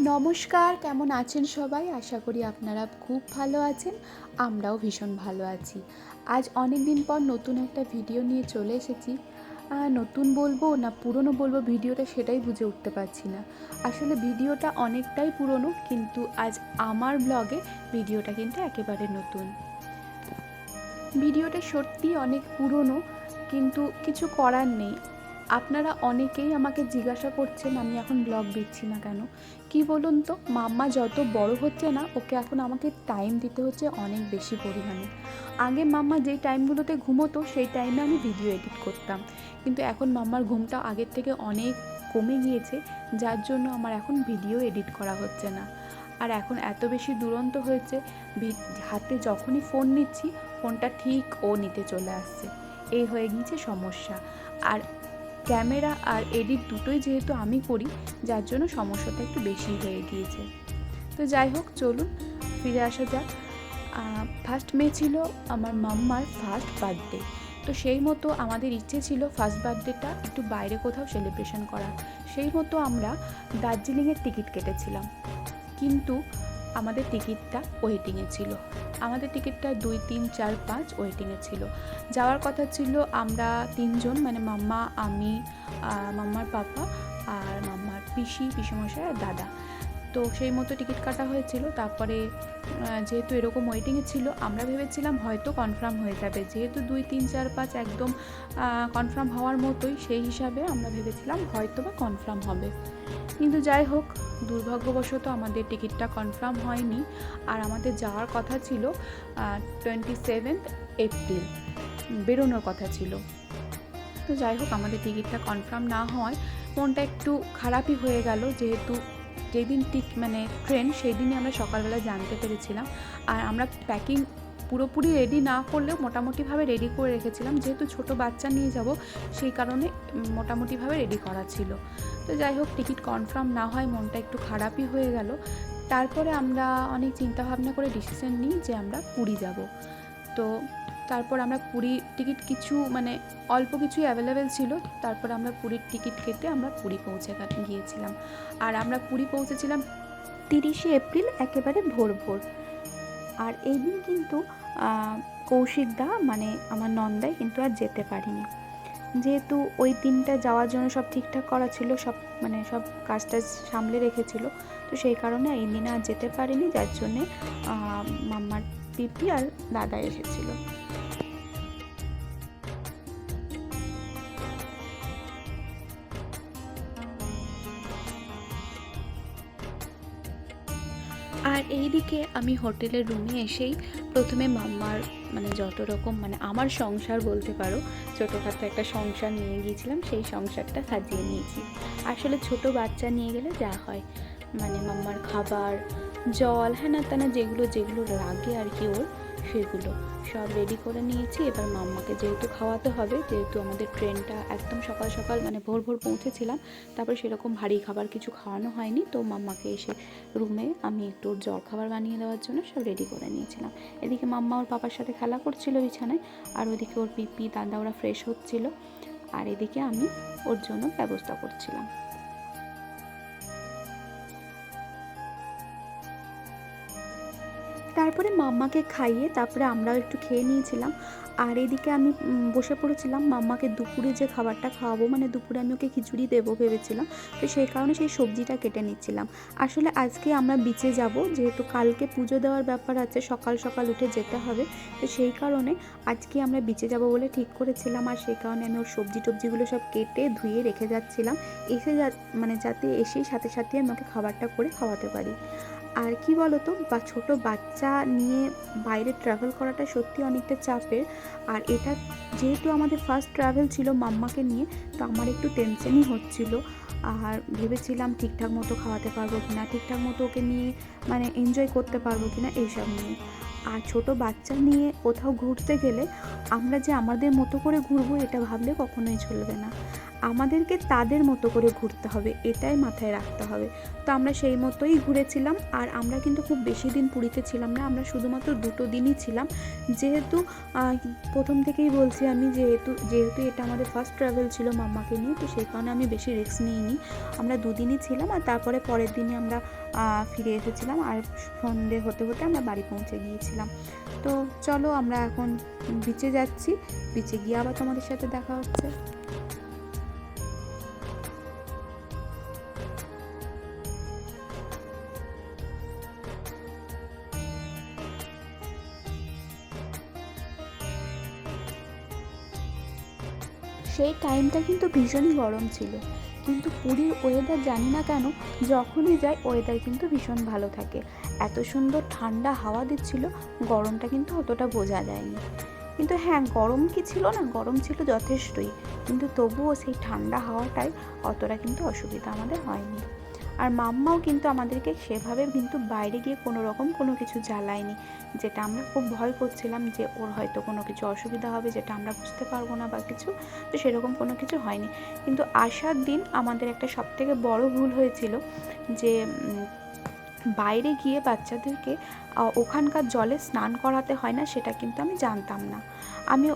নমস্কার, কেমন আছেন সবাই? আশা করি আপনারা খুব ভালো আছেন, আমরাও ভীষণ ভালো আছি। আজ অনেক দিন পর নতুন একটা ভিডিও নিয়ে চলে এসেছি। নতুন বলব না পুরনো বলব ভিডিওটা সেটাই বুঝে উঠতে পারছি না। আসলে ভিডিওটা অনেকটাই পুরনো, কিন্তু আজ আমার ব্লগে ভিডিওটা কিন্তু একেবারে নতুন। ভিডিওটা সত্যি অনেক পুরনো, কিন্তু কিছু করার নেই। আপনারা অনেকেই আমাকে জিজ্ঞাসা করছেন, আমি এখন ব্লগ দিচ্ছি না কেন? কি বলুন তো? মাম্মা যত বড় হচ্ছে না, ওকে এখন আমাকে টাইম দিতে হচ্ছে অনেক বেশি পরিমাণে। আগে মাম্মা যেই টাইমগুলোতে ঘুমোতো, সেই টাইমে আমি ভিডিও এডিট করতাম। কিন্তু এখন মাম্মার ঘুমটা আগের থেকে অনেক কমে গিয়েছে, যার জন্য আমার এখন ভিডিও এডিট করা হচ্ছে না। আর এখন এত বেশি দুরন্ত হয়েছে হাতে যখনই ফোন নিচ্ছি ফোনটা ঠিক ও নিতে চলে আসছে। এই হয়ে গিয়েছে সমস্যা। আর ক্যামেরা আর এডিট দুটোই যেহেতু আমি করি, যার জন্য সমস্যাটা একটু বেশি হয়ে গিয়েছে। তো যাই হোক, চলুন, ফিরে আসা যাক। ফার্স্ট মে ছিল আমার মাম্মার ফার্স্ট বার্থডে তো সেই মতো আমাদের ইচ্ছে ছিল ফার্স্ট বার্থডেটা একটু বাইরে কোথাও সেলিব্রেশন করা সেই মতো আমরা দার্জিলিংয়ের টিকিট কেটেছিলাম। কিন্তু আমাদের টিকিটটা ওয়েটিংয়ে ছিল। আমাদের টিকিটটা দুই, তিন, চার, পাঁচ ওয়েটিংয়ে ছিল। যাওয়ার কথা ছিল আমরা তিনজন মানে মাম্মা, আমি মাম্মার পাপা আর মাম্মার পিসি, পিসিমশাই আর দাদা। তো সেই মতো টিকিট কাটা হয়েছিল। তারপরে যেহেতু এরকম ওয়েটিংয়ে ছিল, আমরা ভেবেছিলাম হয়তো কনফার্ম হয়ে যাবে। যেহেতু দুই, তিন, চার, পাঁচ একদম কনফার্ম হওয়ার মতোই, সেই হিসাবে আমরা ভেবেছিলাম হয়তো বা কনফার্ম হবে। কিন্তু যাই হোক দুর্ভাগ্যবশত আমাদের টিকিটটা কনফার্ম হয়নি। আর আমাদের যাওয়ার কথা ছিল টোয়েন্টি সেভেন্থ এপ্রিল বেরোনোর কথা ছিল। তো যাই হোক, আমাদের টিকিটটা কনফার্ম না হওয়ায় মনটা একটু খারাপই হয়ে গেল। যেহেতু যেদিন টিক মানে ট্রেন সেই দিনই আমরা সকালবেলা জানতে পেরেছিলাম। আর আমরা প্যাকিং পুরোপুরি রেডি না করলেও মোটামুটিভাবে রেডি করে রেখেছিলাম। যেহেতু ছোট বাচ্চা নিয়ে যাব, সেই কারণে মোটামুটিভাবে রেডি করা ছিল। তো যাই হোক টিকিট কনফার্ম না হয় মনটা একটু খারাপই হয়ে গেল। তারপরে আমরা অনেক চিন্তা ভাবনা করে ডিসিশন নিই যে আমরা পুরী যাব। তো তারপর আমরা পুরী টিকিট কিছু মানে অল্প কিছুই অ্যাভেলেবেল ছিল তারপর আমরা পুরীর টিকিট কেটে আমরা পুরী পৌঁছে গিয়েছিলাম। আর আমরা পুরী পৌঁছেছিলাম তিরিশে এপ্রিল একেবারে ভোর ভোর। আর এই দিন কিন্তু আহ, কৌশিক দা মানে আমার নন্দাই কিন্তু আর যেতে পারিনি। যেহেতু ওই দিনটা যাওয়ার জন্য সব ঠিকঠাক করা ছিল, সব মানে সব কাজ টাজ সামলে রেখেছিল, তো সেই কারণে এই দিনে আর যেতে পারিনি, যার জন্যে মাম্মার পিপি আর দাদা এসেছিল। আর এইদিকে আমি হোটেলের রুমে এসেই প্রথমে মাম্মার মানে যত রকম মানে আমার সংসার বলতে পারো, ছোটোখাটো একটা সংসার নিয়ে গিয়েছিলাম, সেই সংসারটা সাজিয়ে নিয়েছি। আসলে ছোট বাচ্চা নিয়ে গেলে যা হয় মানে মাম্মার খাবার, জল হ্যানা না, যেগুলো যেগুলো লাগে আর কি ওর সেগুলো সব রেডি করে নিয়েছি। এবার মাম্মাকে যেহেতু খাওয়াতে হবে, যেহেতু আমাদের ট্রেনটা একদম সকাল সকাল মানে ভোর ভোর পৌঁছেছিলাম, তারপরে সেরকম ভারী খাবার কিছু খাওয়ানো হয়নি। তো মাম্মাকে এসে রুমে আমি একটু জল খাবার বানিয়ে দেওয়ার জন্য সব রেডি করে নিয়েছিলাম। এদিকে মাম্মা ওর পাপার সাথে খেলা করছিল বিছানায়, আর ওদিকে ওর পিপি, দাদা ওরা ফ্রেশ হচ্ছিল। আর এদিকে আমি ওর জন্য ব্যবস্থা করছিলাম। তারপরে মাম্মাকে খাইয়ে তারপরে আমরাও একটু খেয়ে নিয়েছিলাম। আর এদিকে আমি বসে পড়েছিলাম মাম্মাকে দুপুরে যে খাবারটা খাওয়াবো মানে দুপুরে আমি ওকে খিচুড়ি দেবো ভেবেছিলাম, তো সেই কারণে সেই সবজিটা কেটে নিচ্ছিলাম। আসলে আজকে আমরা বিচে যাব, যেহেতু কালকে পুজো দেওয়ার ব্যাপার আছে, সকাল সকাল উঠে যেতে হবে, তো সেই কারণে আজকে আমরা বিচে যাব বলে ঠিক করেছিলাম, আর সেই কারণে আমি ওর সবজি টবজিগুলো সব কেটে ধুয়ে রেখে যাচ্ছিলাম, এসে যা মানে যাতে এসেই সাথে সাথে আমি ওকে খাবারটা করে খাওয়াতে পারি। আর কি বলতো, বা ছোট বাচ্চা নিয়ে বাইরে ট্রাভেল করাটা সত্যি অনেকটা চাপের। আর এটা যেহেতু আমাদের ফার্স্ট ট্রাভেল ছিল মাম্মাকে নিয়ে, তো আমার একটু টেনশনই হচ্ছিল। আর ভেবেছিলাম ঠিকঠাক মতো খাওয়াতে পারব কি না ঠিকঠাক মতো ওকে নিয়ে মানে এনজয় করতে পারব কি না এইসব নিয়ে। আর ছোট বাচ্চা নিয়ে কোথাও ঘুরতে গেলে আমরা যে আমাদের মতো করে ঘুরবো, এটা ভাবলে কখনোই চলবে না। আমাদেরকে তাদের মতো করে ঘুরতে হবে, এটাই মাথায় রাখতে হবে। তো আমরা সেই মতোই ঘুরেছিলাম, আর আমরা কিন্তু খুব বেশি দিন পুরীতে ছিলাম না, আমরা শুধুমাত্র দুটো দিনই ছিলাম। যেহেতু প্রথম থেকেই বলছি আমি, যেহেতু যেহেতু এটা আমাদের ফার্স্ট ট্রাভেল ছিল মাম্মাকে নিয়ে, তো সেই কারণে আমি বেশি রিস্ক নিইনি। আমরা দুদিনই ছিলাম, আর তারপরে পরের দিনই আমরা ফিরে এসেছিলাম, আর সন্ধে হতে হতে আমরা বাড়ি পৌঁছে গিয়েছিলাম। তো চলো আমরা এখন বিচে যাচ্ছি বিচে গিয়ে আবার তোমাদের সাথে দেখা হচ্ছে। সেই টাইমটা কিন্তু ভীষণই গরম ছিল। কিন্তু পুরীর ওয়েদার জানি না কেন, যখনই যাই ওয়েদার কিন্তু ভীষণ ভালো থাকে। এত সুন্দর ঠান্ডা হাওয়া দিচ্ছিল, গরমটা কিন্তু অতটা বোঝা যায়নি। কিন্তু হ্যাঁ গরম কি ছিল না? গরম ছিল যথেষ্টই। কিন্তু তবুও সেই ঠান্ডা হাওয়াটায় অতটা কিন্তু অসুবিধা আমাদের হয়নি। আর মাম্মাও কিন্তু আমাদেরকে সেভাবে কিন্তু বাইরে গিয়ে কোনো রকম কোনো কিছু জ্বালায়নি, যেটা আমরা খুব ভয় করছিলাম যে ওর হয়তো কোনো কিছু অসুবিধা হবে যেটা আমরা বুঝতে পারব না বা কিছু, তো সেরকম কোনো কিছু হয়নি। কিন্তু আসার দিন আমাদের একটা সবথেকে বড় ভুল হয়েছিল যে বাইরে গিয়ে বাচ্চাদেরকে ওখানকার জলে স্নান করাতে হয় না সেটা কিন্তু আমি জানতাম না। আমি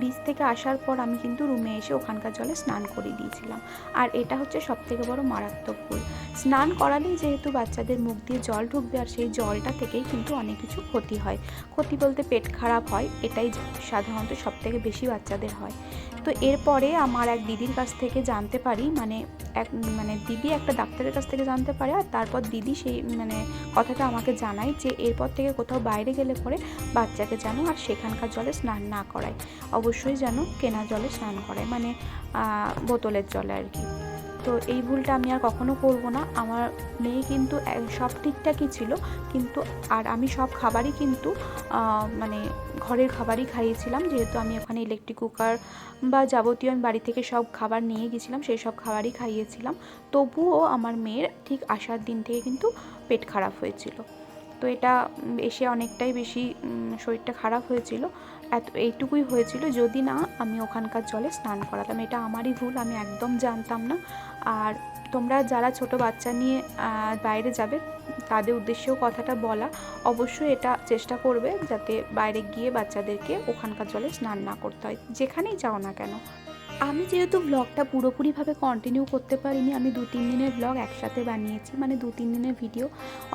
বিচ থেকে আসার পর আমি কিন্তু রুমে এসে ওখানকার জলে স্নান করিয়ে দিয়েছিলাম। আর এটা হচ্ছে সবথেকে বড় মারাত্মক ভুল। স্নান করালেই যেহেতু বাচ্চাদের মুখ দিয়ে জল ঢুকবে আর সেই জলটা থেকেই কিন্তু অনেক কিছু ক্ষতি হয়। ক্ষতি বলতে পেট খারাপ হয়, এটাই সাধারণত সবথেকে বেশি বাচ্চাদের হয়। তো এরপরে আমার এক দিদির কাছ থেকে জানতে পারি মানে এক মানে দিদি একটা ডাক্তারের কাছ থেকে জানতে পারে আর তারপর দিদি সেই মানে কথাটা আমাকে জানায় যে এরপর থেকে কোথাও বাইরে গেলে পরে বাচ্চাকে যেন আর সেখানকার জলে স্নান না করায়। অবশ্যই যেন কেনা জলে স্নান করায় মানে বোতলের জলে আর কি। তো এই ভুলটা আমি আর কখনো করব না। আমার মেয়ে কিন্তু সব ঠিকঠাকই ছিল, কিন্তু আর আমি সব খাবারই কিন্তু মানে ঘরের খাবারই খাইয়েছিলাম। যেহেতু আমি ওখানে ইলেকট্রিক কুকার বা যাবতীয় আমি বাড়ি থেকে সব খাবার নিয়ে গেছিলাম, সেই সব খাবারই খাইয়েছিলাম। তবুও আমার মেয়ের ঠিক আসার দিন থেকে কিন্তু পেট খারাপ হয়েছিল। তো এটা এসে অনেকটাই বেশি শরীরটা খারাপ হয়েছিল। এত, এইটুকুই হয়েছিল। যদি না, আমি ওখানকার জলে স্নান করালাম এটা আমারই ভুল, আমি একদম জানতাম না। আর তোমরা যারা ছোট বাচ্চা নিয়ে বাইরে যাবে, তাদের উদ্দেশ্যেও কথাটা বলা। অবশ্যই এটা চেষ্টা করবে, যাতে বাইরে গিয়ে বাচ্চাদেরকে ওখানকার জলে স্নান না করতে হয়। যেখানেই যাও না কেন। আমি যেহেতু ব্লগটা পুরোপুরিভাবে কন্টিনিউ করতে পারিনি, আমি দু তিন দিনের ব্লগ একসাথে বানিয়েছি মানে দু তিন দিনের ভিডিও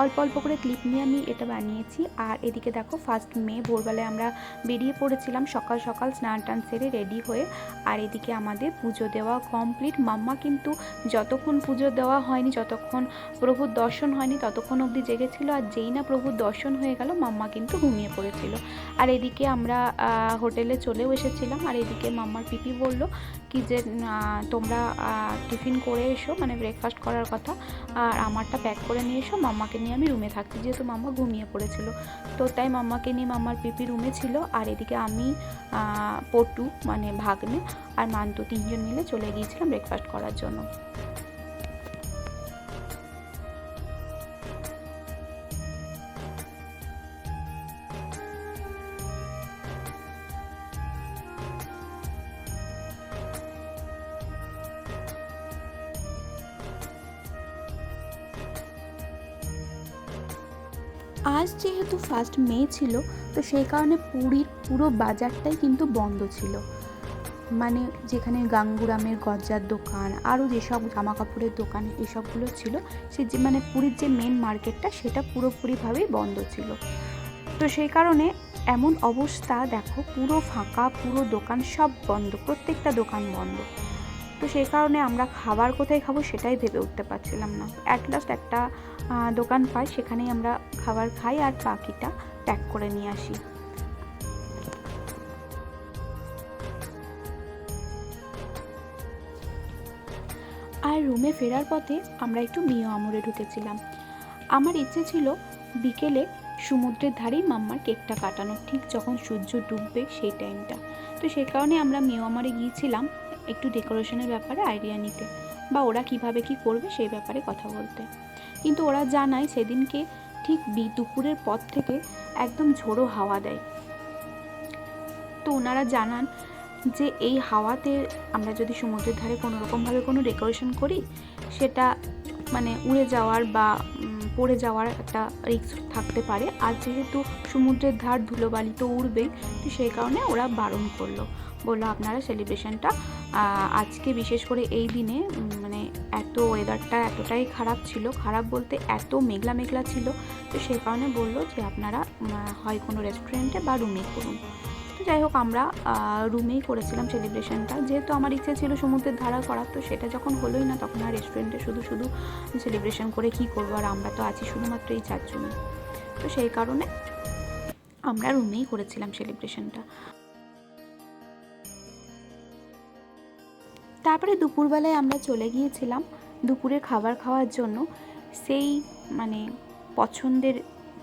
অল্প অল্প করে ক্লিপ নিয়ে আমি এটা বানিয়েছি। আর এদিকে দেখো ফার্স্ট মে, ভোরবেলায় আমরা বেরিয়ে পড়েছিলাম, সকাল সকাল স্নান টান সেরে রেডি হয়ে। আর এদিকে আমাদের পুজো দেওয়া কমপ্লিট মাম্মা কিন্তু যতক্ষণ পুজো দেওয়া হয়নি, যতক্ষণ প্রভুর দর্শন হয়নি, ততক্ষণ অবধি জেগেছিল। আর যেই না প্রভুর দর্শন হয়ে গেল, মাম্মা কিন্তু ঘুমিয়ে পড়েছিল। আর এদিকে আমরা হোটেলে চলেও এসেছিলাম। আর এদিকে মাম্মার পিপি বলল কি যে তোমরা টিফিন করে এসো মানে ব্রেকফাস্ট করার কথা, আর আমারটা প্যাক করে নিয়ে এসো মাম্মাকে নিয়ে আমি রুমে থাকছি, যেহেতু মাম্মা ঘুমিয়ে পড়েছিল। তো তাই মাম্মাকে নিয়ে মাম্মার পিপি রুমে ছিল, আর এদিকে আমি পটু মানে ভাগ্নে, আর মান্তু তিনজন মিলে চলে গিয়েছিলাম ব্রেকফাস্ট করার জন্য। আজ যেহেতু ফার্স্ট মে ছিল, তো সেই কারণে পুরীর পুরো বাজারটাই কিন্তু বন্ধ ছিল। মানে যেখানে গাঙ্গুরামের গজ্জার দোকান, আরও যেসব জামা কাপড়ের দোকান, এসবগুলো ছিল, সে যে মানে পুরীর যে মেন মার্কেটটা সেটা পুরোপুরিভাবেই বন্ধ ছিল। তো সেই কারণে এমন অবস্থা, দেখো, পুরো ফাঁকা, পুরো দোকান সব বন্ধ, প্রত্যেকটা দোকান বন্ধ। তো সেই কারণে আমরা খাবার কোথায় খাব সেটাই ভেবে উঠতে পারছিলাম না। অ্যাট লাস্ট একটা দোকান পাই, সেখানেই আমরা খাবার খাই আর বাকিটা প্যাক করে নিয়ে আসি। আর রুমে ফেরার পথে আমরা একটু মিও আমরে ঢুকেছিলাম। আমার ইচ্ছে ছিল বিকেলে সমুদ্রের ধারেই মাম্মার কেকটা কাটানো, ঠিক যখন সূর্য ডুববে সেই টাইমটা তো সেই কারণে আমরা মিও আমরে গিয়েছিলাম। একটু ডেকোরেশনের ব্যাপারে আইডিয়া নিতে বা ওরা কীভাবে কি করবে সেই ব্যাপারে কথা বলতে। কিন্তু ওরা জানায় সেদিনকে ঠিক দুপুরের পর থেকে একদম ঝোড়ো হাওয়া দেয়। তো ওনারা জানান যে এই হাওয়াতে আমরা যদি সমুদ্রের ধারে কোনো রকমভাবে কোনো ডেকোরেশন করি, সেটা মানে উড়ে যাওয়ার বা পড়ে যাওয়ার একটা রিস্ক থাকতে পারে। আর যেহেতু সমুদ্রের ধার ধুলোবালি তো উড়বেই, তো সেই কারণে ওরা বারণ করল। বলল, আপনারা সেলিব্রেশনটা আজকে বিশেষ করে এই দিনে মানে এত ওয়েদারটা এতটাই খারাপ ছিল। খারাপ বলতে এত মেঘলা মেঘলা ছিল, তো সেই কারণে বলল যে আপনারা হয় কোনো রেস্টুরেন্টে বা রুমে করুন। তো যাই হোক, আমরা রুমেই করেছিলাম সেলিব্রেশনটা যেহেতু আমার ইচ্ছে ছিল সমুদ্রের ধারা করার, তো সেটা যখন হলোই না, তখন আর রেস্টুরেন্টে শুধু শুধু সেলিব্রেশন করে কি করব, আর আমরা তো আছি শুধুমাত্র এই চারজনে। তো সেই কারণে আমরা রুমেই করেছিলাম সেলিব্রেশনটা তারপরে দুপুরবেলায় আমরা চলে গিয়েছিলাম দুপুরের খাবার খাওয়ার জন্য। সেই মানে পছন্দের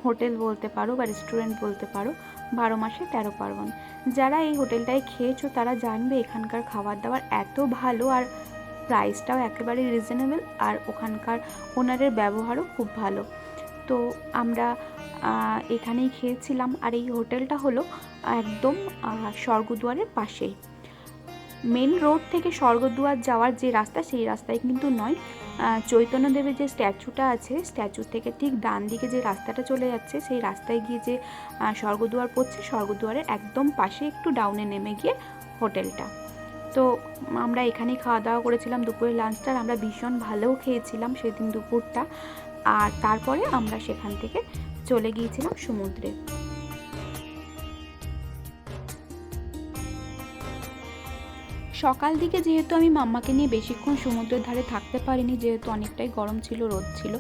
হোটেল বলতে পারো বা রেস্টুরেন্ট বলতে পারো, বারো মাসে তেরো পার্বণ। যারা এই হোটেলটায় খেয়েছো তারা জানবে এখানকার খাবার দাবার এত ভালো আর প্রাইসটাও একেবারে রিজনেবল আর ওখানকার ওনারের ব্যবহারও খুব ভালো। তো আমরা এখানেই খেয়েছিলাম আর এই হোটেলটা হলো একদম স্বর্গদুয়ারের পাশেই। মেন রোড থেকে স্বর্গদুয়ার যাওয়ার যে রাস্তা, সেই রাস্তায় কিন্তু নয়। চৈতন্যদেবের যে স্ট্যাচুটা আছে স্ট্যাচু থেকে ঠিক ডান দিকে যে রাস্তাটা চলে যাচ্ছে, সেই রাস্তায় গিয়ে যে স্বর্গদুয়ার পড়ছে, স্বর্গদুয়ারের একদম পাশে একটু ডাউনে নেমে গিয়ে হোটেলটা। তো আমরা এখানেই খাওয়া দাওয়া করেছিলাম, দুপুরের লাঞ্চটা আমরা ভীষণ ভালোও খেয়েছিলাম সেদিন দুপুরটা। আর তারপরে আমরা সেখান থেকে চলে গিয়েছিলাম সমুদ্রে। সকাল দিকে যেহেতু আমি মাম্মাকে নিয়ে বেশিক্ষণ সমুদ্রের ধারে থাকতে পারিনি, যেহেতু অনেকটাই গরম ছিল, রোদ ছিল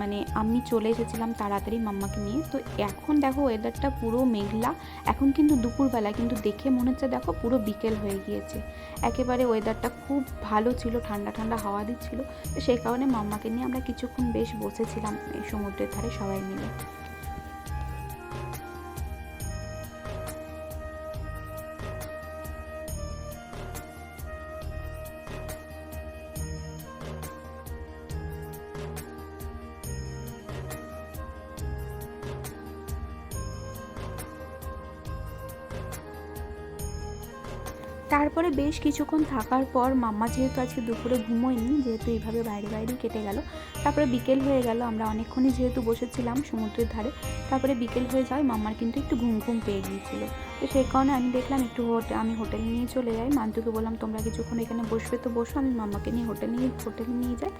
মানে আমি চলে এসেছিলাম তাড়াতাড়ি মাম্মাকে নিয়ে। তো এখন দেখো ওয়েদারটা পুরো মেঘলা, এখন কিন্তু দুপুরবেলা, কিন্তু দেখে মনে হচ্ছে দেখো পুরো বিকেল হয়ে গিয়েছে। একেবারে ওয়েদারটা খুব ভালো ছিল, ঠান্ডা ঠান্ডা হাওয়া দিচ্ছিল। তো সেই কারণে মাম্মাকে নিয়ে আমরা কিছুক্ষণ বেশ বসেছিলাম সমুদ্রের ধারে সবাই মিলে। তারপরে বেশ কিছুক্ষণ থাকার পর মাম্মা যেহেতু আজকে দুপুরে ঘুমোয়নি, যেহেতু এইভাবে বাইরে বাইরেই কেটে গেল। তারপরে বিকেল হয়ে গেল, আমরা অনেকক্ষণই যেহেতু বসেছিলাম সমুদ্রের ধারে, তারপরে বিকেল হয়ে যাওয়ায় মাম্মার কিন্তু একটু ঘুম ঘুম পেয়ে গিয়েছিল। তো সেই কারণে আমি দেখলাম একটু আমি হোটেল নিয়ে চলে যাই। মান্তুকে বললাম, তোমরা কিছুক্ষণ এখানে বসবে তো বসো, আমি মাম্মাকে নিয়ে হোটেল নিয়ে, হোটেলে নিয়ে যাই।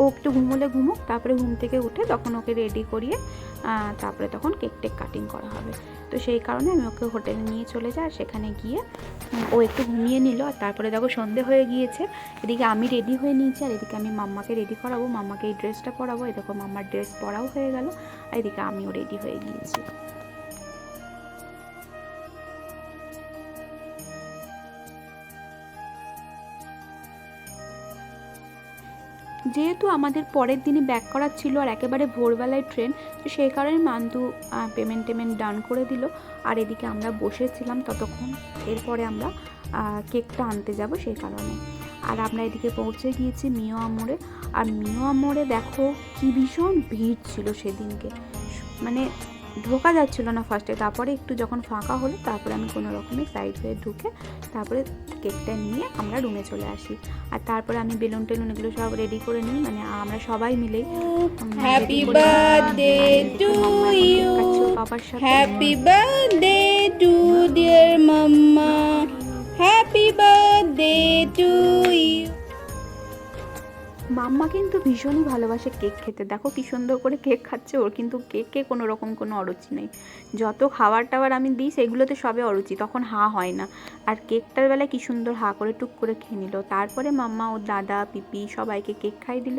ও একটু ঘুমোলে ঘুমুক, তারপরে ঘুম থেকে উঠে তখন ওকে রেডি করিয়ে তারপরে তখন কেক টেক কাটিং করা হবে। তো সেই কারণে আমি ওকে হোটেলে নিয়ে চলে যাই আর সেখানে গিয়ে, ও একটু ঘুমিয়ে নিল আর তারপরে দেখো সন্ধে হয়ে গিয়েছে। এদিকে আমি রেডি হয়ে নিয়েছি আর এদিকে আমি মাম্মাকে রেডি করাবো, মাম্মাকে এই ড্রেসটা পরাবো। এই দেখো মাম্মার ড্রেস পরাও হয়ে গেল, আর এদিকে আমিও রেডি হয়ে গিয়েছি। যেহেতু আমাদের পরের দিনে ব্যাক করার ছিল আর একেবারে ভোরবেলায় ট্রেন তো সেই কারণে মান্তু পেমেন্ট টেমেন্ট ডান করে দিল। আর এদিকে আমরা বসেছিলাম ততক্ষণ। এরপরে আমরা কেকটা আনতে যাব সেই কারণে। আর আমরা এদিকে পৌঁছে গিয়েছি মিও আমরে আর মিও আমরে দেখো কি ভীষণ ভিড় ছিল সেদিনকে। মানে ঢোকা যাচ্ছিল না ফার্স্টে তারপরে একটু যখন ফাঁকা হলো তারপরে আমি কোনো রকমের সাইড হয়ে ঢুকে তারপরে কেকটা নিয়ে আমরা রুমে চলে আসি আর তারপরে আমি বেলুন টেলুন এগুলো সব রেডি করে নিই মানে আমরা সবাই মিলে Happy birthday to you. বাবার সাথে Happy birthday to dear mama. Happy birthday to you. মাম্মা কিন্তু ভীষণই ভালোবাসে কেক খেতে। দেখো কি সুন্দর করে কেক খাচ্ছে ওর, কিন্তু কেকে কোনো রকম কোনো অরুচি নেই। যত খাবার টাবার আমি দিই, সেগুলোতে সবে অরুচি, তখন হা হয় না। আর কেকটার বেলায় কি সুন্দর হা করে, টুক করে খেয়ে নিল। তারপরে মাম্মা, ওর দাদা, পিপি সবাইকে কেক খাই দিল।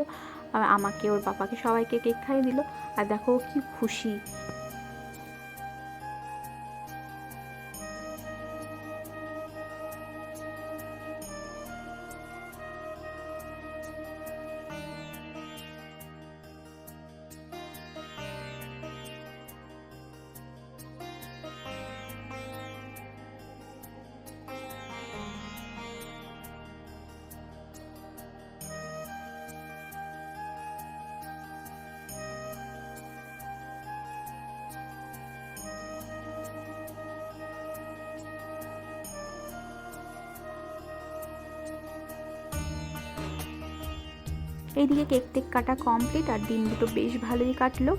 আমাকে, ওর বাবাকে সবাইকে কেক খাইয়ে দিল। আর দেখো কি খুশি। এইদিকে কেক টেক কাটা কমপ্লিট আর দিন দুটো বেশ ভালোই কাটলো।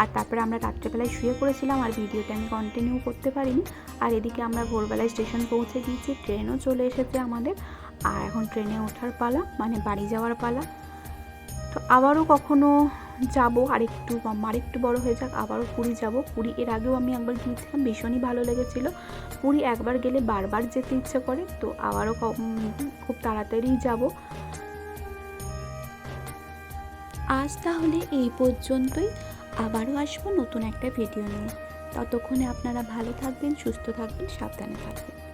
আর তারপরে আমরা রাত্রেবেলায় শুয়ে পড়েছিলাম আর ভিডিওটা আমি কন্টিনিউ করতে পারিনি। আর এদিকে আমরা ভোরবেলায় স্টেশন পৌঁছে গিয়েছি ট্রেনও চলে এসেছে আমাদের। আর এখন ট্রেনে ওঠার পালা মানে বাড়ি যাওয়ার পালা। তো আবারও কখনো যাব আর একটু আরেকটু আরেকটু বড় হয়ে যাক, আবারও পুরী যাব। পুরী এর আগেও আমি একবার গিয়েছিলাম, ভীষণই ভালো লেগেছিল। পুরী একবার গেলে বারবার যেতে ইচ্ছে করে, তো আবারও খুব তাড়াতাড়ি যাব। আজ তাহলে এই পর্যন্তই। আবারও আসব নতুন একটা ভিডিও নিয়ে। ততক্ষণে আপনারা ভালো থাকবেন, সুস্থ থাকবেন, সাবধানে থাকবেন।